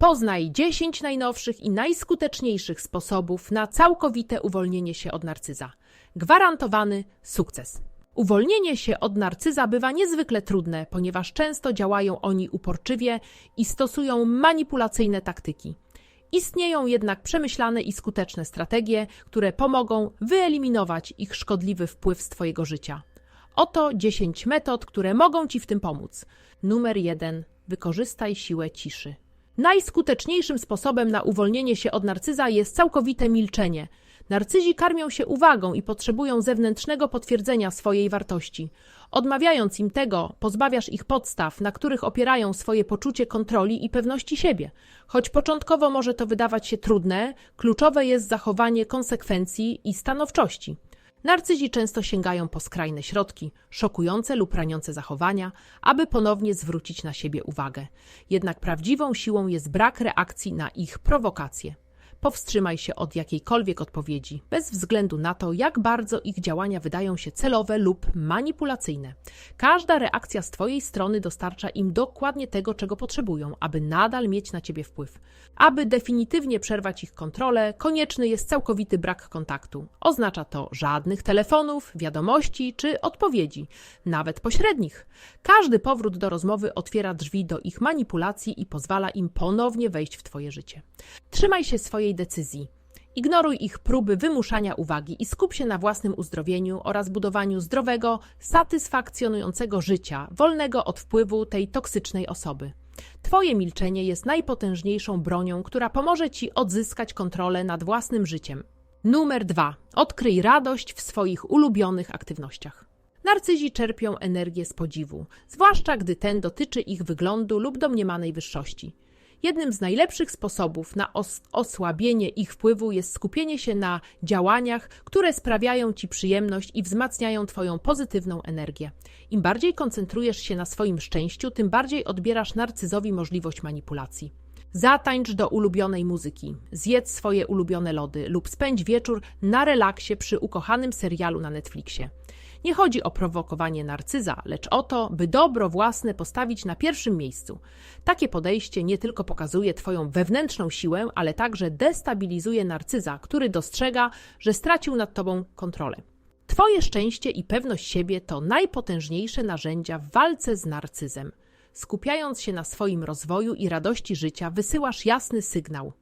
Poznaj 10 najnowszych i najskuteczniejszych sposobów na całkowite uwolnienie się od narcyza. Gwarantowany sukces. Uwolnienie się od narcyza bywa niezwykle trudne, ponieważ często działają oni uporczywie i stosują manipulacyjne taktyki. Istnieją jednak przemyślane i skuteczne strategie, które pomogą wyeliminować ich szkodliwy wpływ z Twojego życia. Oto 10 metod, które mogą Ci w tym pomóc. Numer 1. Wykorzystaj siłę ciszy. Najskuteczniejszym sposobem na uwolnienie się od narcyza jest całkowite milczenie. Narcyzi karmią się uwagą i potrzebują zewnętrznego potwierdzenia swojej wartości. Odmawiając im tego, pozbawiasz ich podstaw, na których opierają swoje poczucie kontroli i pewności siebie. Choć początkowo może to wydawać się trudne, kluczowe jest zachowanie konsekwencji i stanowczości. Narcyzi często sięgają po skrajne środki, szokujące lub raniące zachowania, aby ponownie zwrócić na siebie uwagę. Jednak prawdziwą siłą jest brak reakcji na ich prowokacje. Powstrzymaj się od jakiejkolwiek odpowiedzi, bez względu na to, jak bardzo ich działania wydają się celowe lub manipulacyjne. Każda reakcja z Twojej strony dostarcza im dokładnie tego, czego potrzebują, aby nadal mieć na Ciebie wpływ. Aby definitywnie przerwać ich kontrolę, konieczny jest całkowity brak kontaktu. Oznacza to żadnych telefonów, wiadomości czy odpowiedzi, nawet pośrednich. Każdy powrót do rozmowy otwiera drzwi do ich manipulacji i pozwala im ponownie wejść w Twoje życie. Trzymaj się swojej decyzji. Ignoruj ich próby wymuszania uwagi i skup się na własnym uzdrowieniu oraz budowaniu zdrowego, satysfakcjonującego życia, wolnego od wpływu tej toksycznej osoby. Twoje milczenie jest najpotężniejszą bronią, która pomoże Ci odzyskać kontrolę nad własnym życiem. Numer 2. Odkryj radość w swoich ulubionych aktywnościach. Narcyzi czerpią energię z podziwu, zwłaszcza gdy ten dotyczy ich wyglądu lub domniemanej wyższości. Jednym z najlepszych sposobów na os osłabienie ich wpływu jest skupienie się na działaniach, które sprawiają ci przyjemność i wzmacniają twoją pozytywną energię. Im bardziej koncentrujesz się na swoim szczęściu, tym bardziej odbierasz narcyzowi możliwość manipulacji. Zatańcz do ulubionej muzyki, zjedz swoje ulubione lody lub spędź wieczór na relaksie przy ukochanym serialu na Netflixie. Nie chodzi o prowokowanie narcyza, lecz o to, by dobro własne postawić na pierwszym miejscu. Takie podejście nie tylko pokazuje Twoją wewnętrzną siłę, ale także destabilizuje narcyza, który dostrzega, że stracił nad Tobą kontrolę. Twoje szczęście i pewność siebie to najpotężniejsze narzędzia w walce z narcyzem. Skupiając się na swoim rozwoju i radości życia, wysyłasz jasny sygnał.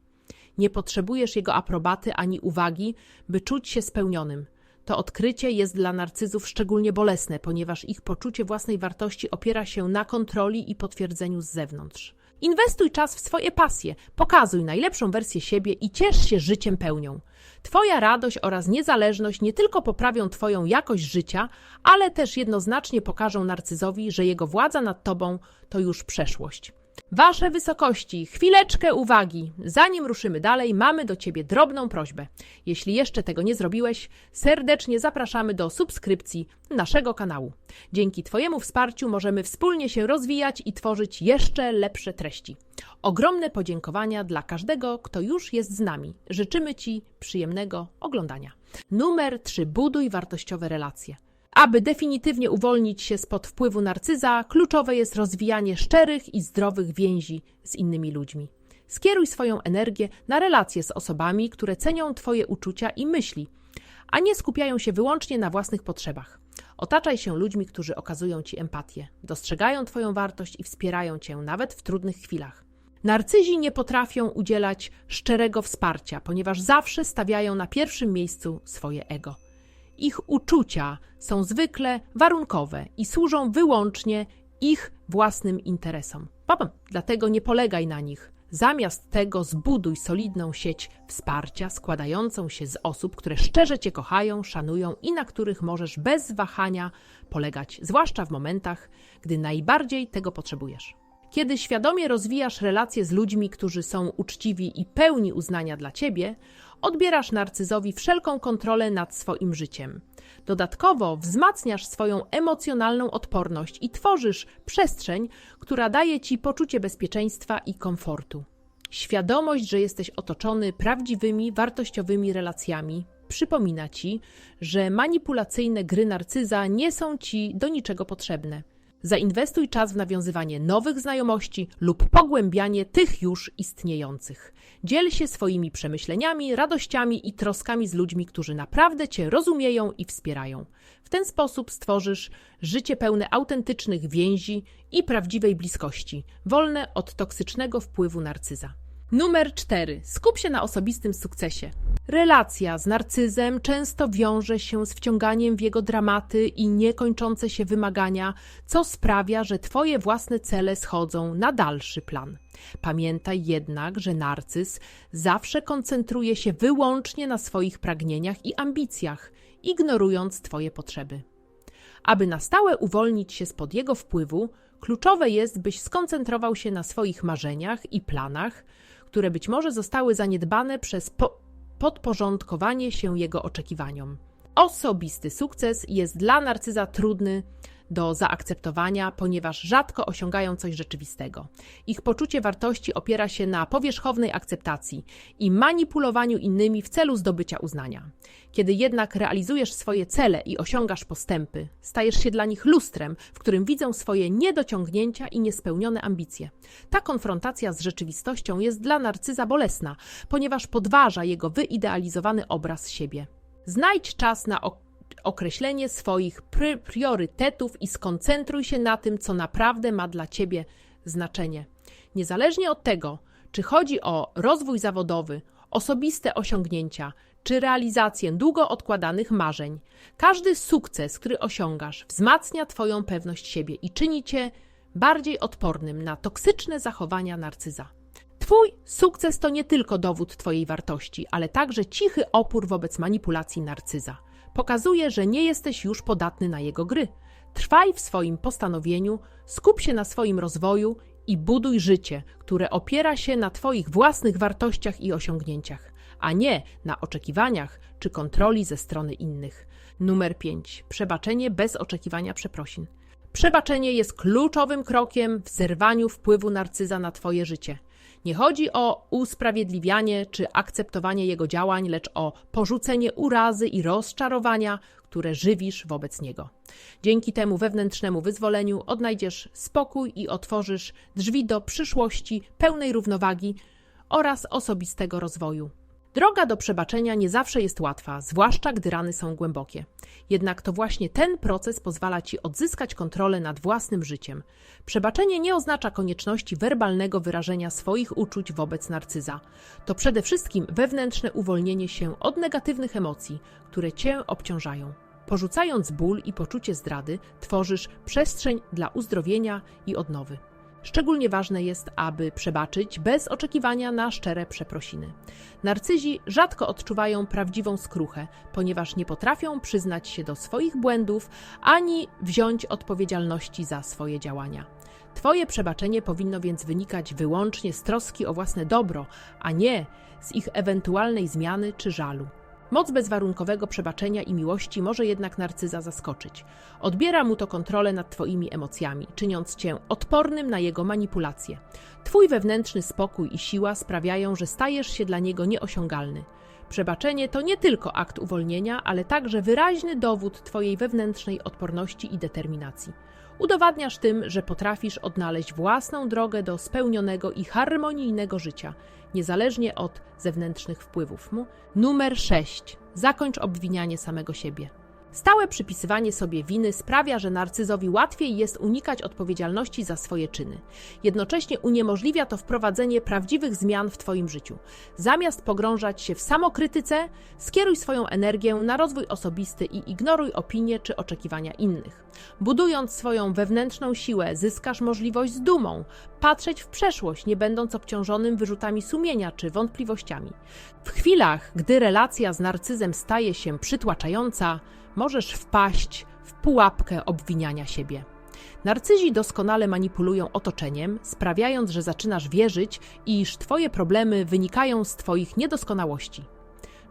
Nie potrzebujesz jego aprobaty ani uwagi, by czuć się spełnionym. To odkrycie jest dla narcyzów szczególnie bolesne, ponieważ ich poczucie własnej wartości opiera się na kontroli i potwierdzeniu z zewnątrz. Inwestuj czas w swoje pasje, pokazuj najlepszą wersję siebie i ciesz się życiem pełnią. Twoja radość oraz niezależność nie tylko poprawią Twoją jakość życia, ale też jednoznacznie pokażą narcyzowi, że jego władza nad Tobą to już przeszłość. Wasze wysokości, chwileczkę uwagi. Zanim ruszymy dalej, mamy do Ciebie drobną prośbę. Jeśli jeszcze tego nie zrobiłeś, serdecznie zapraszamy do subskrypcji naszego kanału. Dzięki Twojemu wsparciu możemy wspólnie się rozwijać i tworzyć jeszcze lepsze treści. Ogromne podziękowania dla każdego, kto już jest z nami. Życzymy Ci przyjemnego oglądania. Numer 3. Buduj wartościowe relacje. Aby definitywnie uwolnić się spod wpływu narcyza, kluczowe jest rozwijanie szczerych i zdrowych więzi z innymi ludźmi. Skieruj swoją energię na relacje z osobami, które cenią Twoje uczucia i myśli, a nie skupiają się wyłącznie na własnych potrzebach. Otaczaj się ludźmi, którzy okazują Ci empatię, dostrzegają Twoją wartość i wspierają Cię nawet w trudnych chwilach. Narcyzi nie potrafią udzielać szczerego wsparcia, ponieważ zawsze stawiają na pierwszym miejscu swoje ego. Ich uczucia są zwykle warunkowe i służą wyłącznie ich własnym interesom. Papa, dlatego nie polegaj na nich. Zamiast tego zbuduj solidną sieć wsparcia składającą się z osób, które szczerze Cię kochają, szanują i na których możesz bez wahania polegać, zwłaszcza w momentach, gdy najbardziej tego potrzebujesz. Kiedy świadomie rozwijasz relacje z ludźmi, którzy są uczciwi i pełni uznania dla ciebie, odbierasz narcyzowi wszelką kontrolę nad swoim życiem. Dodatkowo wzmacniasz swoją emocjonalną odporność i tworzysz przestrzeń, która daje ci poczucie bezpieczeństwa i komfortu. Świadomość, że jesteś otoczony prawdziwymi, wartościowymi relacjami, przypomina ci, że manipulacyjne gry narcyza nie są ci do niczego potrzebne. Zainwestuj czas w nawiązywanie nowych znajomości lub pogłębianie tych już istniejących. Dziel się swoimi przemyśleniami, radościami i troskami z ludźmi, którzy naprawdę Cię rozumieją i wspierają. W ten sposób stworzysz życie pełne autentycznych więzi i prawdziwej bliskości, wolne od toksycznego wpływu narcyza. Numer 4. Skup się na osobistym sukcesie. Relacja z narcyzem często wiąże się z wciąganiem w jego dramaty i niekończące się wymagania, co sprawia, że Twoje własne cele schodzą na dalszy plan. Pamiętaj jednak, że narcyz zawsze koncentruje się wyłącznie na swoich pragnieniach i ambicjach, ignorując Twoje potrzeby. Aby na stałe uwolnić się spod jego wpływu, kluczowe jest, byś skoncentrował się na swoich marzeniach i planach, które być może zostały zaniedbane przez po podporządkowanie się jego oczekiwaniom. Osobisty sukces jest dla narcyza trudny do zaakceptowania, ponieważ rzadko osiągają coś rzeczywistego. Ich poczucie wartości opiera się na powierzchownej akceptacji i manipulowaniu innymi w celu zdobycia uznania. Kiedy jednak realizujesz swoje cele i osiągasz postępy, stajesz się dla nich lustrem, w którym widzą swoje niedociągnięcia i niespełnione ambicje. Ta konfrontacja z rzeczywistością jest dla narcyza bolesna, ponieważ podważa jego wyidealizowany obraz siebie. Znajdź czas na określenie swoich priorytetów i skoncentruj się na tym, co naprawdę ma dla ciebie znaczenie. Niezależnie od tego, czy chodzi o rozwój zawodowy, osobiste osiągnięcia, czy realizację długo odkładanych marzeń, każdy sukces, który osiągasz, wzmacnia Twoją pewność siebie i czyni Cię bardziej odpornym na toksyczne zachowania narcyza. Twój sukces to nie tylko dowód Twojej wartości, ale także cichy opór wobec manipulacji narcyza. Pokazuje, że nie jesteś już podatny na jego gry. Trwaj w swoim postanowieniu, skup się na swoim rozwoju i buduj życie, które opiera się na Twoich własnych wartościach i osiągnięciach, a nie na oczekiwaniach czy kontroli ze strony innych. Numer 5. Przebaczenie bez oczekiwania przeprosin. Przebaczenie jest kluczowym krokiem w zerwaniu wpływu narcyza na Twoje życie. Nie chodzi o usprawiedliwianie czy akceptowanie jego działań, lecz o porzucenie urazy i rozczarowania, które żywisz wobec niego. Dzięki temu wewnętrznemu wyzwoleniu odnajdziesz spokój i otworzysz drzwi do przyszłości pełnej równowagi oraz osobistego rozwoju. Droga do przebaczenia nie zawsze jest łatwa, zwłaszcza gdy rany są głębokie. Jednak to właśnie ten proces pozwala ci odzyskać kontrolę nad własnym życiem. Przebaczenie nie oznacza konieczności werbalnego wyrażenia swoich uczuć wobec narcyza. To przede wszystkim wewnętrzne uwolnienie się od negatywnych emocji, które cię obciążają. Porzucając ból i poczucie zdrady, tworzysz przestrzeń dla uzdrowienia i odnowy. Szczególnie ważne jest, aby przebaczyć bez oczekiwania na szczere przeprosiny. Narcyzi rzadko odczuwają prawdziwą skruchę, ponieważ nie potrafią przyznać się do swoich błędów ani wziąć odpowiedzialności za swoje działania. Twoje przebaczenie powinno więc wynikać wyłącznie z troski o własne dobro, a nie z ich ewentualnej zmiany czy żalu. Moc bezwarunkowego przebaczenia i miłości może jednak narcyza zaskoczyć. Odbiera mu to kontrolę nad Twoimi emocjami, czyniąc Cię odpornym na jego manipulacje. Twój wewnętrzny spokój i siła sprawiają, że stajesz się dla niego nieosiągalny. Przebaczenie to nie tylko akt uwolnienia, ale także wyraźny dowód Twojej wewnętrznej odporności i determinacji. Udowadniasz tym, że potrafisz odnaleźć własną drogę do spełnionego i harmonijnego życia, niezależnie od zewnętrznych wpływów. Numer 6. Zakończ obwinianie samego siebie. Stałe przypisywanie sobie winy sprawia, że narcyzowi łatwiej jest unikać odpowiedzialności za swoje czyny. Jednocześnie uniemożliwia to wprowadzenie prawdziwych zmian w Twoim życiu. Zamiast pogrążać się w samokrytyce, skieruj swoją energię na rozwój osobisty i ignoruj opinie czy oczekiwania innych. Budując swoją wewnętrzną siłę, zyskasz możliwość z dumą patrzeć w przeszłość, nie będąc obciążonym wyrzutami sumienia czy wątpliwościami. W chwilach, gdy relacja z narcyzem staje się przytłaczająca, możesz wpaść w pułapkę obwiniania siebie. Narcyzi doskonale manipulują otoczeniem, sprawiając, że zaczynasz wierzyć, iż Twoje problemy wynikają z Twoich niedoskonałości.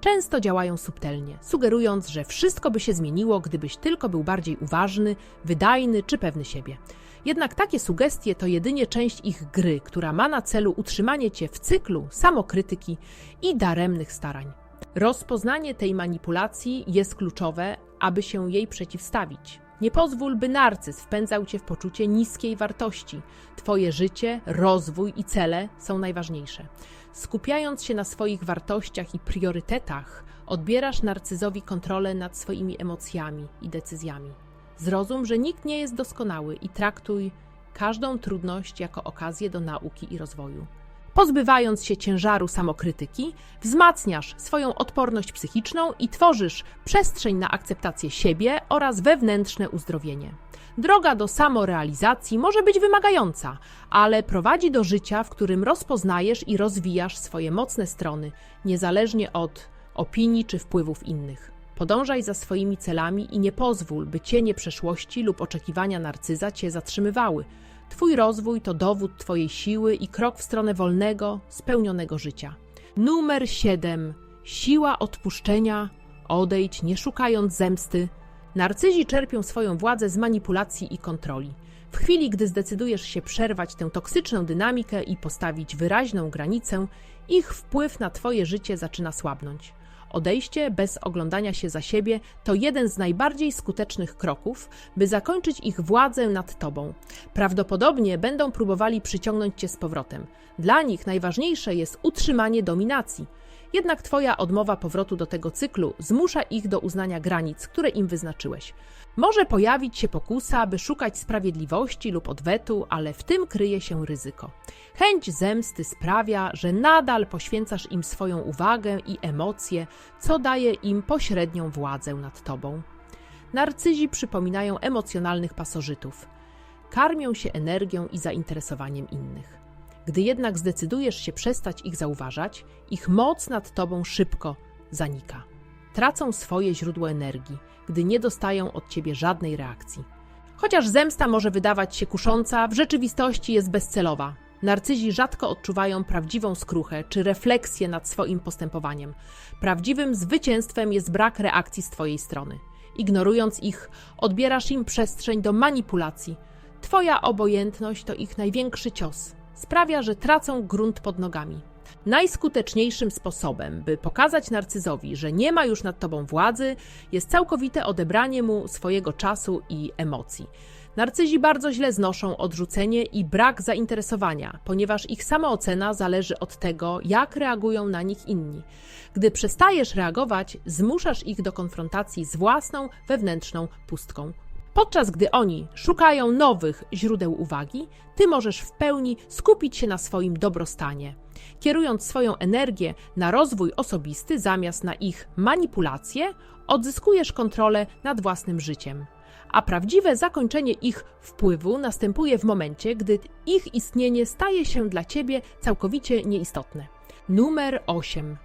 Często działają subtelnie, sugerując, że wszystko by się zmieniło, gdybyś tylko był bardziej uważny, wydajny czy pewny siebie. Jednak takie sugestie to jedynie część ich gry, która ma na celu utrzymanie cię w cyklu samokrytyki i daremnych starań. Rozpoznanie tej manipulacji jest kluczowe, aby się jej przeciwstawić. Nie pozwól, by narcyz wpędzał cię w poczucie niskiej wartości. Twoje życie, rozwój i cele są najważniejsze. Skupiając się na swoich wartościach i priorytetach, odbierasz narcyzowi kontrolę nad swoimi emocjami i decyzjami. Zrozum, że nikt nie jest doskonały i traktuj każdą trudność jako okazję do nauki i rozwoju. Pozbywając się ciężaru samokrytyki, wzmacniasz swoją odporność psychiczną i tworzysz przestrzeń na akceptację siebie oraz wewnętrzne uzdrowienie. Droga do samorealizacji może być wymagająca, ale prowadzi do życia, w którym rozpoznajesz i rozwijasz swoje mocne strony, niezależnie od opinii czy wpływów innych. Podążaj za swoimi celami i nie pozwól, by cienie przeszłości lub oczekiwania narcyza cię zatrzymywały. Twój rozwój to dowód Twojej siły i krok w stronę wolnego, spełnionego życia. Numer 7. Siła odpuszczenia. Odejdź, nie szukając zemsty. Narcyzi czerpią swoją władzę z manipulacji i kontroli. W chwili, gdy zdecydujesz się przerwać tę toksyczną dynamikę i postawić wyraźną granicę, ich wpływ na Twoje życie zaczyna słabnąć. Odejście bez oglądania się za siebie to jeden z najbardziej skutecznych kroków, by zakończyć ich władzę nad tobą. Prawdopodobnie będą próbowali przyciągnąć cię z powrotem. Dla nich najważniejsze jest utrzymanie dominacji. Jednak Twoja odmowa powrotu do tego cyklu zmusza ich do uznania granic, które im wyznaczyłeś. Może pojawić się pokusa, by szukać sprawiedliwości lub odwetu, ale w tym kryje się ryzyko. Chęć zemsty sprawia, że nadal poświęcasz im swoją uwagę i emocje, co daje im pośrednią władzę nad tobą. Narcyzi przypominają emocjonalnych pasożytów. Karmią się energią i zainteresowaniem innych. Gdy jednak zdecydujesz się przestać ich zauważać, ich moc nad tobą szybko zanika. Tracą swoje źródło energii, gdy nie dostają od ciebie żadnej reakcji. Chociaż zemsta może wydawać się kusząca, w rzeczywistości jest bezcelowa. Narcyzi rzadko odczuwają prawdziwą skruchę czy refleksję nad swoim postępowaniem. Prawdziwym zwycięstwem jest brak reakcji z twojej strony. Ignorując ich, odbierasz im przestrzeń do manipulacji. Twoja obojętność to ich największy cios sprawia, że tracą grunt pod nogami. Najskuteczniejszym sposobem, by pokazać narcyzowi, że nie ma już nad tobą władzy, jest całkowite odebranie mu swojego czasu i emocji. Narcyzi bardzo źle znoszą odrzucenie i brak zainteresowania, ponieważ ich samoocena zależy od tego, jak reagują na nich inni. Gdy przestajesz reagować, zmuszasz ich do konfrontacji z własną wewnętrzną pustką. Podczas gdy oni szukają nowych źródeł uwagi, ty możesz w pełni skupić się na swoim dobrostanie, kierując swoją energię na rozwój osobisty zamiast na ich manipulacje, odzyskujesz kontrolę nad własnym życiem. A prawdziwe zakończenie ich wpływu następuje w momencie, gdy ich istnienie staje się dla ciebie całkowicie nieistotne. Numer 8.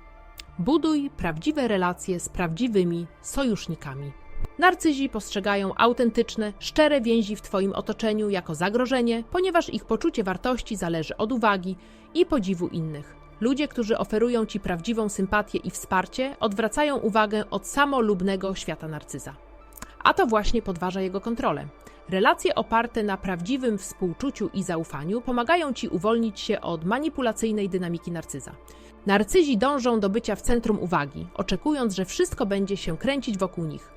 Buduj prawdziwe relacje z prawdziwymi sojusznikami. Narcyzi postrzegają autentyczne, szczere więzi w Twoim otoczeniu jako zagrożenie, ponieważ ich poczucie wartości zależy od uwagi i podziwu innych. Ludzie, którzy oferują Ci prawdziwą sympatię i wsparcie, odwracają uwagę od samolubnego świata narcyza. A to właśnie podważa jego kontrolę. Relacje oparte na prawdziwym współczuciu i zaufaniu pomagają Ci uwolnić się od manipulacyjnej dynamiki narcyza. Narcyzi dążą do bycia w centrum uwagi, oczekując, że wszystko będzie się kręcić wokół nich –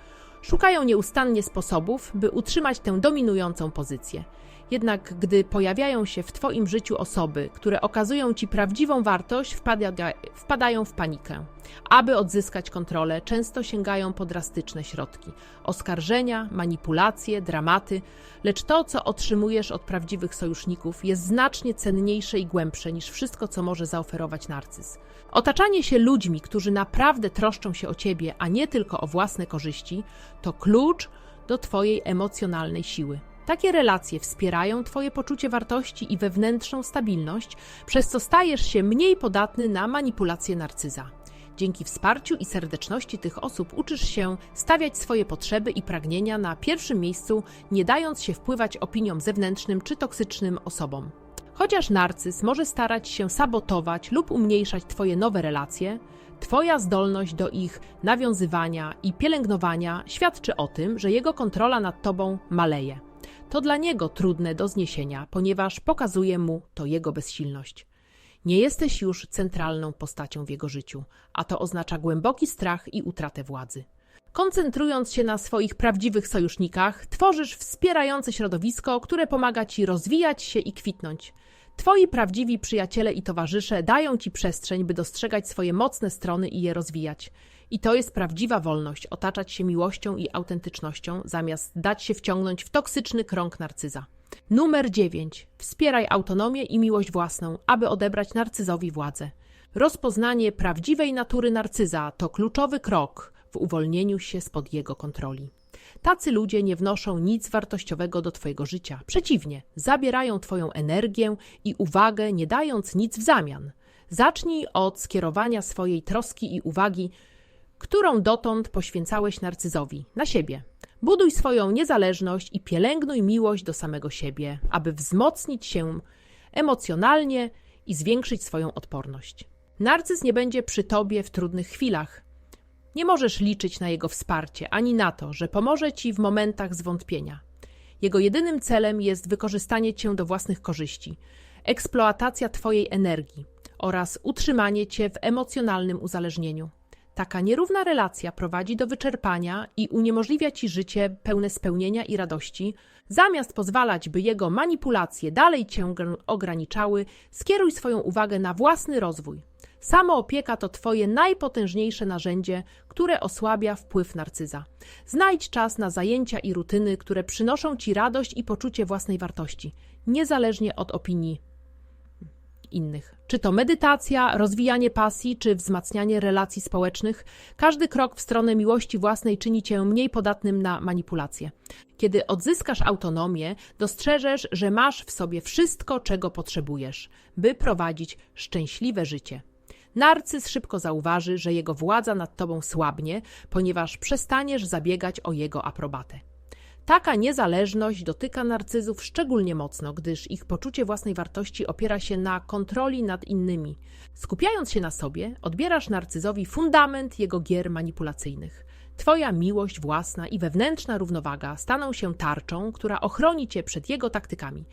Szukają nieustannie sposobów, by utrzymać tę dominującą pozycję. Jednak gdy pojawiają się w Twoim życiu osoby, które okazują Ci prawdziwą wartość, wpada, wpadają w panikę. Aby odzyskać kontrolę, często sięgają po drastyczne środki oskarżenia, manipulacje, dramaty, lecz to, co otrzymujesz od prawdziwych sojuszników, jest znacznie cenniejsze i głębsze niż wszystko, co może zaoferować narcyz. Otaczanie się ludźmi, którzy naprawdę troszczą się o ciebie, a nie tylko o własne korzyści, to klucz do Twojej emocjonalnej siły. Takie relacje wspierają Twoje poczucie wartości i wewnętrzną stabilność, przez co stajesz się mniej podatny na manipulację narcyza. Dzięki wsparciu i serdeczności tych osób uczysz się stawiać swoje potrzeby i pragnienia na pierwszym miejscu, nie dając się wpływać opiniom zewnętrznym czy toksycznym osobom. Chociaż narcyz może starać się sabotować lub umniejszać Twoje nowe relacje, Twoja zdolność do ich nawiązywania i pielęgnowania świadczy o tym, że jego kontrola nad Tobą maleje. To dla niego trudne do zniesienia, ponieważ pokazuje mu to jego bezsilność. Nie jesteś już centralną postacią w jego życiu, a to oznacza głęboki strach i utratę władzy. Koncentrując się na swoich prawdziwych sojusznikach, tworzysz wspierające środowisko, które pomaga ci rozwijać się i kwitnąć. Twoi prawdziwi przyjaciele i towarzysze dają ci przestrzeń, by dostrzegać swoje mocne strony i je rozwijać. I to jest prawdziwa wolność otaczać się miłością i autentycznością, zamiast dać się wciągnąć w toksyczny krąg narcyza. Numer 9. Wspieraj autonomię i miłość własną, aby odebrać narcyzowi władzę. Rozpoznanie prawdziwej natury narcyza to kluczowy krok w uwolnieniu się spod jego kontroli. Tacy ludzie nie wnoszą nic wartościowego do Twojego życia. Przeciwnie, zabierają Twoją energię i uwagę, nie dając nic w zamian. Zacznij od skierowania swojej troski i uwagi, którą dotąd poświęcałeś narcyzowi, na siebie. Buduj swoją niezależność i pielęgnuj miłość do samego siebie, aby wzmocnić się emocjonalnie i zwiększyć swoją odporność. Narcyz nie będzie przy tobie w trudnych chwilach. Nie możesz liczyć na jego wsparcie ani na to, że pomoże ci w momentach zwątpienia. Jego jedynym celem jest wykorzystanie cię do własnych korzyści, eksploatacja twojej energii oraz utrzymanie cię w emocjonalnym uzależnieniu. Taka nierówna relacja prowadzi do wyczerpania i uniemożliwia ci życie pełne spełnienia i radości. Zamiast pozwalać, by jego manipulacje dalej cię gr- ograniczały, skieruj swoją uwagę na własny rozwój. Samoopieka to twoje najpotężniejsze narzędzie, które osłabia wpływ narcyza. Znajdź czas na zajęcia i rutyny, które przynoszą ci radość i poczucie własnej wartości, niezależnie od opinii innych. Czy to medytacja, rozwijanie pasji, czy wzmacnianie relacji społecznych, każdy krok w stronę miłości własnej czyni cię mniej podatnym na manipulacje. Kiedy odzyskasz autonomię, dostrzeżesz, że masz w sobie wszystko, czego potrzebujesz, by prowadzić szczęśliwe życie. Narcyz szybko zauważy, że jego władza nad tobą słabnie, ponieważ przestaniesz zabiegać o jego aprobatę. Taka niezależność dotyka narcyzów szczególnie mocno, gdyż ich poczucie własnej wartości opiera się na kontroli nad innymi. Skupiając się na sobie, odbierasz narcyzowi fundament jego gier manipulacyjnych. Twoja miłość własna i wewnętrzna równowaga staną się tarczą, która ochroni cię przed jego taktykami.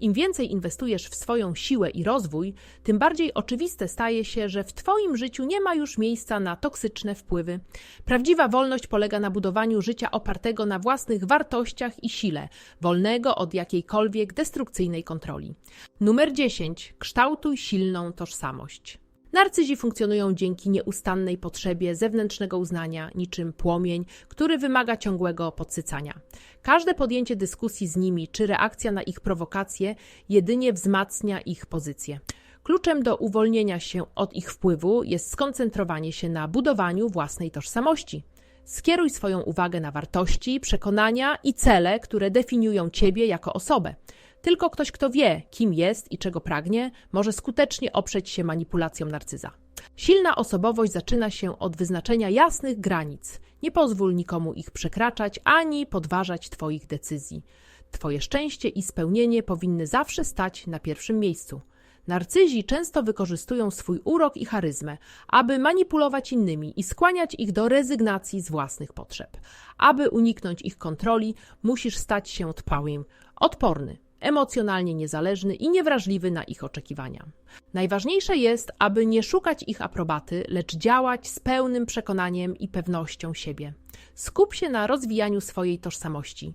Im więcej inwestujesz w swoją siłę i rozwój, tym bardziej oczywiste staje się, że w Twoim życiu nie ma już miejsca na toksyczne wpływy. Prawdziwa wolność polega na budowaniu życia opartego na własnych wartościach i sile, wolnego od jakiejkolwiek destrukcyjnej kontroli. Numer 10. Kształtuj silną tożsamość. Narcyzi funkcjonują dzięki nieustannej potrzebie zewnętrznego uznania, niczym płomień, który wymaga ciągłego podsycania. Każde podjęcie dyskusji z nimi czy reakcja na ich prowokacje jedynie wzmacnia ich pozycję. Kluczem do uwolnienia się od ich wpływu jest skoncentrowanie się na budowaniu własnej tożsamości. Skieruj swoją uwagę na wartości, przekonania i cele, które definiują ciebie jako osobę. Tylko ktoś, kto wie, kim jest i czego pragnie, może skutecznie oprzeć się manipulacjom narcyza. Silna osobowość zaczyna się od wyznaczenia jasnych granic. Nie pozwól nikomu ich przekraczać ani podważać Twoich decyzji. Twoje szczęście i spełnienie powinny zawsze stać na pierwszym miejscu. Narcyzi często wykorzystują swój urok i charyzmę, aby manipulować innymi i skłaniać ich do rezygnacji z własnych potrzeb. Aby uniknąć ich kontroli, musisz stać się trwałym, odporny, emocjonalnie niezależny i niewrażliwy na ich oczekiwania. Najważniejsze jest, aby nie szukać ich aprobaty, lecz działać z pełnym przekonaniem i pewnością siebie. Skup się na rozwijaniu swojej tożsamości.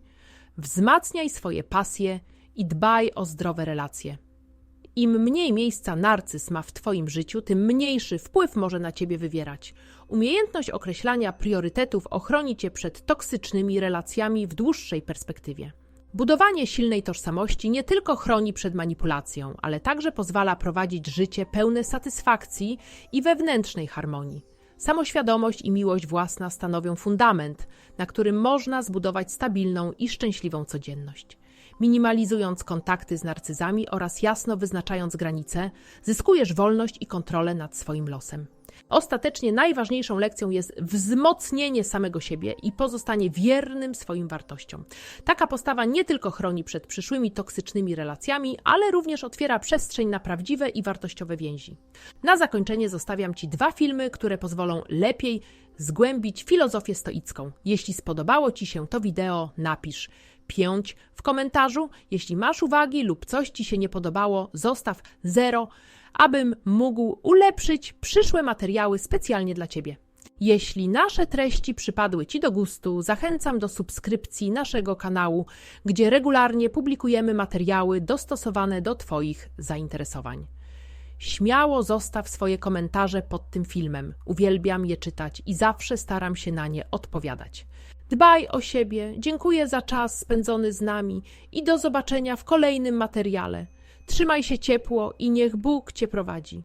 Wzmacniaj swoje pasje i dbaj o zdrowe relacje. Im mniej miejsca narcyz ma w Twoim życiu, tym mniejszy wpływ może na Ciebie wywierać. Umiejętność określania priorytetów ochroni Cię przed toksycznymi relacjami w dłuższej perspektywie. Budowanie silnej tożsamości nie tylko chroni przed manipulacją, ale także pozwala prowadzić życie pełne satysfakcji i wewnętrznej harmonii. Samoświadomość i miłość własna stanowią fundament, na którym można zbudować stabilną i szczęśliwą codzienność. Minimalizując kontakty z narcyzami oraz jasno wyznaczając granice, zyskujesz wolność i kontrolę nad swoim losem. Ostatecznie najważniejszą lekcją jest wzmocnienie samego siebie i pozostanie wiernym swoim wartościom. Taka postawa nie tylko chroni przed przyszłymi toksycznymi relacjami, ale również otwiera przestrzeń na prawdziwe i wartościowe więzi. Na zakończenie zostawiam Ci dwa filmy, które pozwolą lepiej zgłębić filozofię stoicką. Jeśli spodobało Ci się to wideo, napisz 5 w komentarzu. Jeśli masz uwagi lub coś Ci się nie podobało, zostaw 0, abym mógł ulepszyć przyszłe materiały specjalnie dla Ciebie. Jeśli nasze treści przypadły Ci do gustu, zachęcam do subskrypcji naszego kanału, gdzie regularnie publikujemy materiały dostosowane do Twoich zainteresowań. Śmiało zostaw swoje komentarze pod tym filmem. Uwielbiam je czytać i zawsze staram się na nie odpowiadać. Dbaj o siebie, dziękuję za czas spędzony z nami i do zobaczenia w kolejnym materiale. Trzymaj się ciepło i niech Bóg Cię prowadzi.